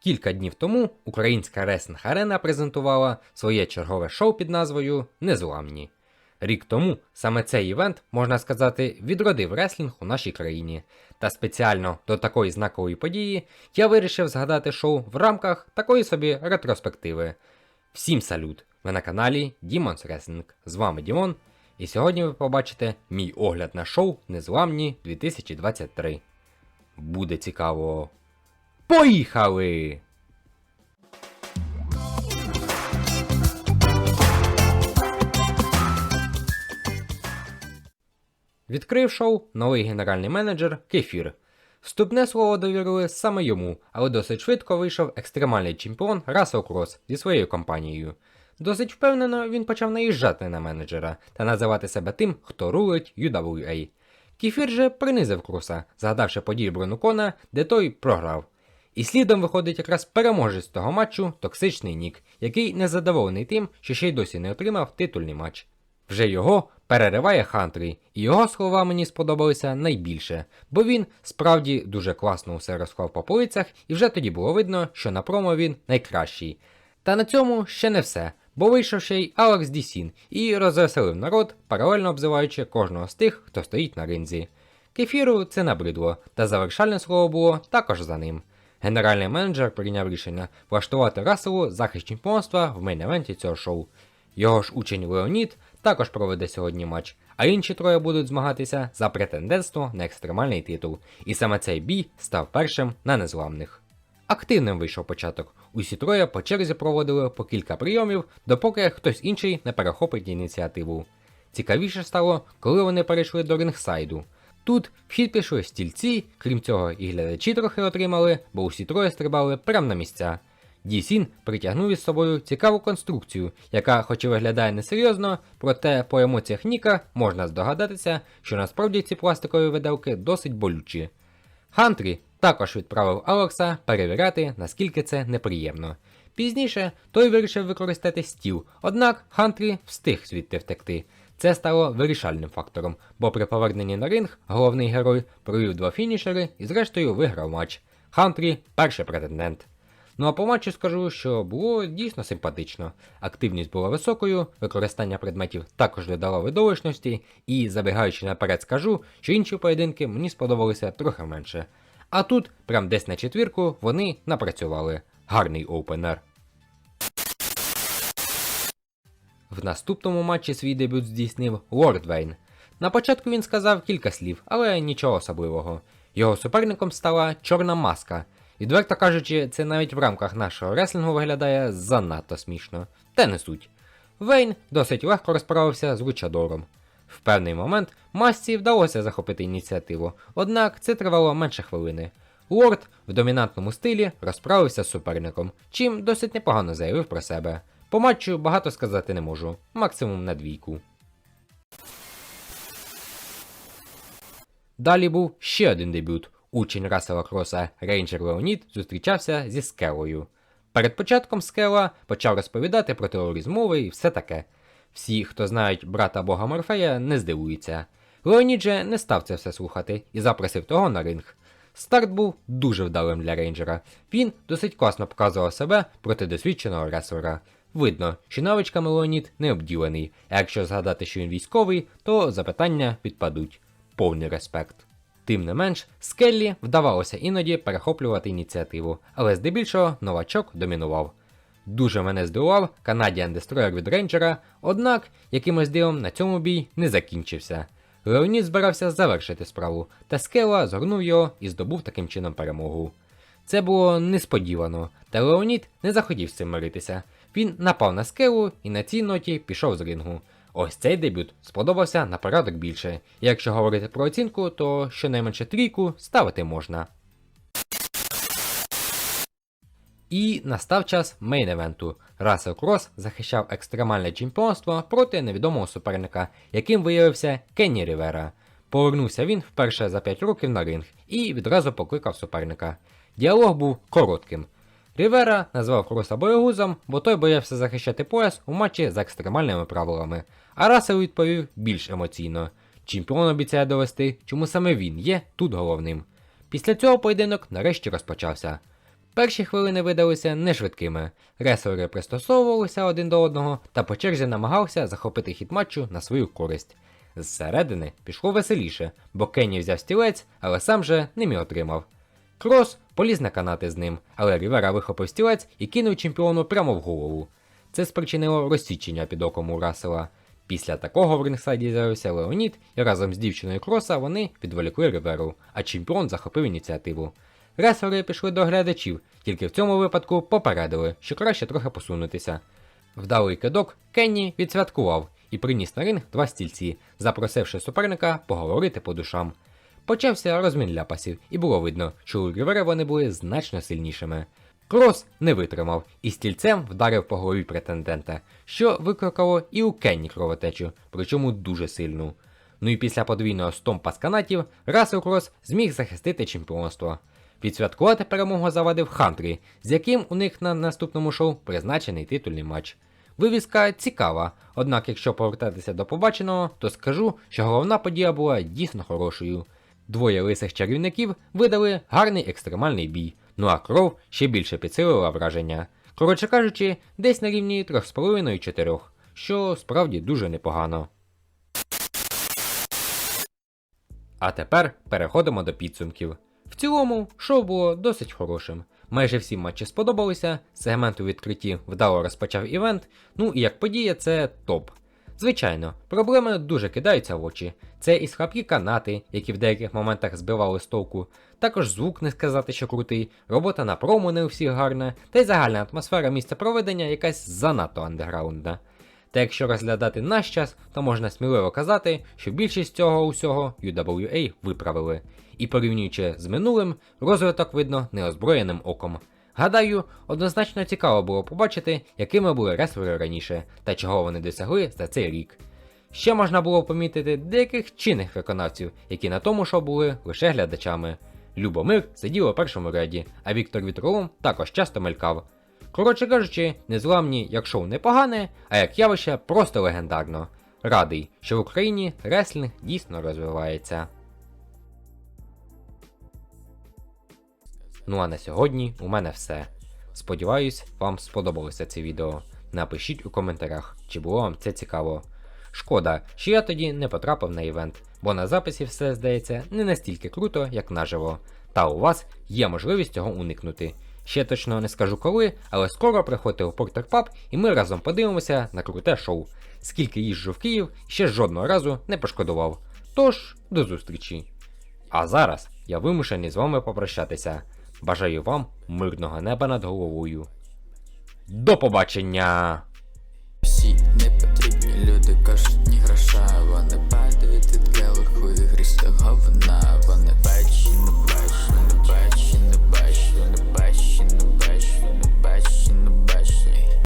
Кілька днів тому українська Реслінг Арена презентувала своє чергове шоу під назвою Незламні. Рік тому саме цей івент, можна сказати, відродив реслінг у нашій країні. Та спеціально до такої знакової події я вирішив згадати шоу в рамках такої собі ретроспективи. Всім салют! Ви на каналі Demons Wrestling. З вами Дімон, і сьогодні ви побачите мій огляд на шоу Незламні 2023. Буде цікаво. Поїхали! Відкрив шоу новий генеральний менеджер Кефір. Вступне слово довірили саме йому, але досить швидко вийшов екстремальний чемпіон Рассел Кросс зі своєю компанією. Досить впевнено він почав наїжджати на менеджера та називати себе тим, хто рулить UWA. Кефір же принизив Круса, згадавши події Бронукона, де той програв. І слідом виходить якраз переможець того матчу токсичний Нік, який незадоволений тим, що ще й досі не отримав титульний матч. Вже його перериває Хантрі, і його слова мені сподобалися найбільше, бо він справді дуже класно усе розклав по полицях, і вже тоді було видно, що на промо він найкращий. Та на цьому ще не все, бо вийшов ще й Алекс Дісін і розвеселив народ, паралельно обзиваючи кожного з тих, хто стоїть на ринзі. Кефіру це набридло, та завершальне слово було також за ним. Генеральний менеджер прийняв рішення влаштувати Расселу захист чемпіонства в мейн-евенті цього шоу. Його ж учень Леонід також проведе сьогодні матч, а інші троє будуть змагатися за претендентство на екстремальний титул, і саме цей бій став першим на незламних. Активним вийшов початок. Усі троє по черзі проводили по кілька прийомів, допоки хтось інший не перехопить ініціативу. Цікавіше стало, коли вони перейшли до рингсайду. Тут в хід пішли стільці, крім цього, і глядачі трохи отримали, бо усі троє стрибали прямо на місця. Дісін притягнув із собою цікаву конструкцію, яка, хоч і виглядає несерйозно, проте по емоціях Ніка можна здогадатися, що насправді ці пластикові виделки досить болючі. Хантрі також відправив Алекса перевіряти, наскільки це неприємно. Пізніше той вирішив використати стіл, однак Хантрі встиг звідти втекти. Це стало вирішальним фактором, бо при поверненні на ринг головний герой провів два фінішери і зрештою виграв матч. Хантрі перший претендент. Ну а по матчу скажу, що було дійсно симпатично. Активність була високою, використання предметів також додало видовищності, і забігаючи наперед, скажу, що інші поєдинки мені сподобалися трохи менше. А тут, прям десь на четвірку, вони напрацювали. Гарний опенер. В наступному матчі свій дебют здійснив Лорд Вейн. На початку він сказав кілька слів, але нічого особливого. Його суперником стала Чорна Маска. Відверто кажучи, це навіть в рамках нашого реслінгу виглядає занадто смішно. Та не суть. Вейн досить легко розправився з Лучадором. В певний момент масці вдалося захопити ініціативу, однак це тривало менше хвилини. Лорд в домінантному стилі розправився з суперником, чим досить непогано заявив про себе. По матчу багато сказати не можу, максимум на двійку. Далі був ще один дебют. Учень Рассела Кроса Рейнджер Леонід зустрічався зі Скелою. Перед початком Скела почав розповідати про тероризм мови і все таке. Всі, хто знають брата Бога Морфея, не здивуються. Леонід же не став це все слухати і запросив того на ринг. Старт був дуже вдалим для рейнджера. Він досить класно показував себе проти досвідченого реслера. Видно, що навичками Леонід не обділений, а якщо згадати, що він військовий, то запитання відпадуть. Повний респект. Тим не менш, Скеллі вдавалося іноді перехоплювати ініціативу, але здебільшого новачок домінував. Дуже мене здивував Canadian Destroyer від Рейнджера, однак якимось дивом на цьому бій не закінчився. Леонід збирався завершити справу, та Скела згорнув його і здобув таким чином перемогу. Це було несподівано, та Леонід не захотів з цим миритися. Він напав на скелу і на цій ноті пішов з рингу. Ось цей дебют сподобався на порядок більше. Якщо говорити про оцінку, то щонайменше трійку ставити можна. І настав час мейн-евенту. Рассел Кросс захищав екстремальне чемпіонство проти невідомого суперника, яким виявився Кенні Рівера. Повернувся він вперше за 5 років на ринг і відразу покликав суперника. Діалог був коротким. Рівера назвав Кроса боєгузом, бо той боявся захищати пояс у матчі за екстремальними правилами. А Рассел відповів більш емоційно. Чемпіон обіцяє довести, чому саме він є тут головним. Після цього поєдинок нарешті розпочався. Перші хвилини видалися не швидкими. Реслери пристосовувалися один до одного та по черзі намагався захопити хід матчу на свою користь. Зсередини пішло веселіше, бо Кенні взяв стілець, але сам же ним і отримав. Крос поліз на канати з ним, але Рівера вихопив стілець і кинув чемпіону прямо в голову. Це спричинило розсічення під оком у Расела. Після такого в рингсайді з'явився Леонід, і разом з дівчиною Кроса вони відволікли Риверу, а чемпіон захопив ініціативу. Реслери пішли до глядачів, тільки в цьому випадку попередили, що краще трохи посунутися. Вдалий кидок Кенні відсвяткував і приніс на ринг два стільці, запросивши суперника поговорити по душам. Почався розмін ляпасів, і було видно, що у Рівера вони були значно сильнішими. Крос не витримав і стільцем вдарив по голові претендента, що викликало і у Кенні кровотечу, причому дуже сильну. Ну і після подвійного стомпа з канатів Рассел Крос зміг захистити чемпіонство. Відсвяткувати перемогу завадив Хантрі, з яким у них на наступному шоу призначений титульний матч. Вивіска цікава, однак, якщо повертатися до побаченого, то скажу, що головна подія була дійсно хорошою. Двоє лисих чарівників видали гарний екстремальний бій, ну а кров ще більше підсилила враження. Коротше кажучи, десь на рівні 3,5-4, що справді дуже непогано. А тепер переходимо до підсумків. В цілому, шоу було досить хорошим. Майже всі матчі сподобалися, сегмент у відкритті вдало розпочав івент, ну і як подія, це топ. Звичайно, проблеми дуже кидаються в очі. Це і схапкі канати, які в деяких моментах збивали з толку, також звук не сказати, що крутий, робота на промо не у всіх гарна, та й загальна атмосфера місця проведення якась занадто андеграундна. Та якщо розглядати наш час, то можна сміливо казати, що більшість цього усього UWA виправили. І порівнюючи з минулим, розвиток видно неозброєним оком. Гадаю, однозначно цікаво було побачити, якими були реслери раніше та чого вони досягли за цей рік. Ще можна було помітити деяких чинних виконавців, які на тому шоу були лише глядачами. Любомир сидів у першому ряді, а Віктор Вітролом також часто мелькав. Коротше кажучи, незламні як шоу непогане, а як явище просто легендарно. Радий, що в Україні реслінг дійсно розвивається. Ну а на сьогодні у мене все. Сподіваюсь, вам сподобалося це відео. Напишіть у коментарях, чи було вам це цікаво. Шкода, що я тоді не потрапив на івент, бо на записі все здається не настільки круто, як наживо. Та у вас є можливість цього уникнути. Ще точно не скажу коли, але скоро приходьте у Портер Паб і ми разом подивимося на круте шоу. Скільки їжджу в Київ, ще жодного разу не пошкодував. Тож, до зустрічі. А зараз я вимушений з вами попрощатися. Бажаю вам мирного неба над головою. До побачення! Всі не потрібні люди кажуть, ні гроша, вони падають від левих ігристо говна, вони бачать.